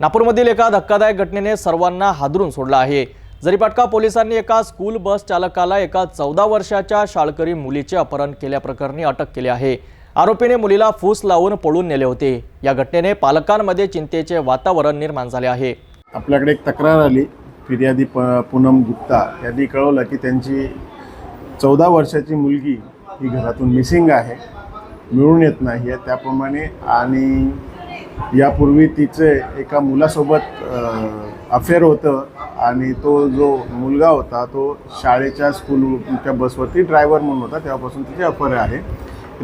नागपूरमधील एका धक्कादायक घटनेने सर्वांना हादरून सोडलं आहे. जरीपाटका पोलिसांनी एका स्कूल बस चालकाला एका चौदा वर्षाच्या शाळकरी मुलीचे अपहरण केल्याप्रकरणी अटक केली आहे. आरोपीने मुलीला फूस लावून पळून नेले होते. या घटनेने पालकांमध्ये चिंतेचे वातावरण निर्माण झाले आहे. आपल्याकडे एक तक्रार आली. फिर्यादी प पूनम गुप्ता यांनी कळवलं की त्यांची चौदा वर्षाची मुलगी ही घरातून मिसिंग आहे. मिळून येत नाही आहे. त्याप्रमाणे आणि यापूर्वी तिचे एका मुलासोबत अफेअर होतं आणि तो जो मुलगा होता तो शाळेच्या स्कूलच्या बसवरती ड्रायव्हर म्हणून होता. तेव्हापासून तिचे अफेअर आहे.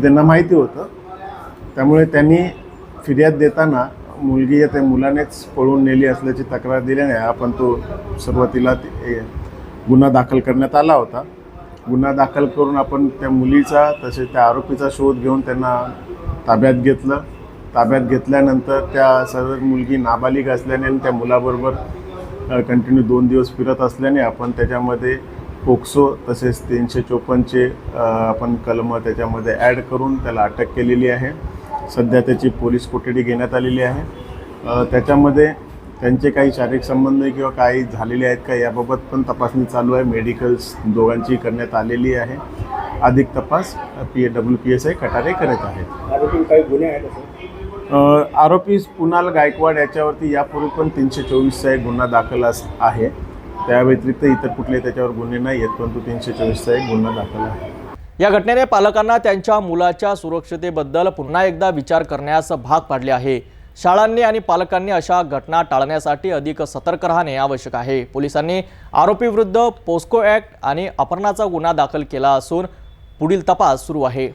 त्यांना माहिती होतं. त्यामुळे त्यांनी फिर्याद देताना मुलगी या त्या मुलानेच पळून नेली असल्याची तक्रार दिल्याने आपण तो सुरुवातीला ते- गुन्हा दाखल करण्यात आला होता. गुन्हा दाखल करून आपण त्या मुलीचा तसेच त्या आरोपीचा शोध घेऊन त्यांना ताब्यात घेतलं. ताब्यात घेतल्यानंतर त्या सर्व मुलगी नाबालिग असल्याने आणि त्या मुलाबरोबर कंटिन्यू दोन दिवस फिरत असल्याने आपण त्याच्यामध्ये पोक्सो तसेच तीनशे चोपन्नचे आपण कलमं त्याच्यामध्ये ॲड करून त्याला अटक केलेली आहे. सध्या त्याची पोलीस कोठडी घेण्यात आलेली आहे. त्याच्यामध्ये त्यांचे काही शारीरिक संबंध किंवा काही झालेले आहेत का याबाबत पण तपासणी चालू आहे. मेडिकल्स दोघांची करण्यात आलेली आहे. अधिक तपास P W P S I Katare करत आहेत. आरोपी कुणाल गायकवाड याच्यावरती यापूर्वी पण तीनशे चोवीसचा एक गुन्हा दाखल आहे. त्या व्यतिरिक्त इतर कुठले त्याच्यावर गुन्हे नाही आहेत परंतु तीनशे चोवीसचा एक गुन्हा दाखल आहे. या घटनेने पालकांना त्यांच्या मुलाच्या सुरक्षतेबद्दल पुन्हा एकदा विचार करण्यास भाग पाडले आहे. शाळांनी आणि पालकांनी अशा घटना टाळण्यासाठी अधिक सतर्क राहणे आवश्यक आहे. पोलिसांनी आरोपीविरुद्ध पोस्को ॲक्ट आणि अपहरणाचा गुन्हा दाखल केला असून पुढील तपास सुरू आहे.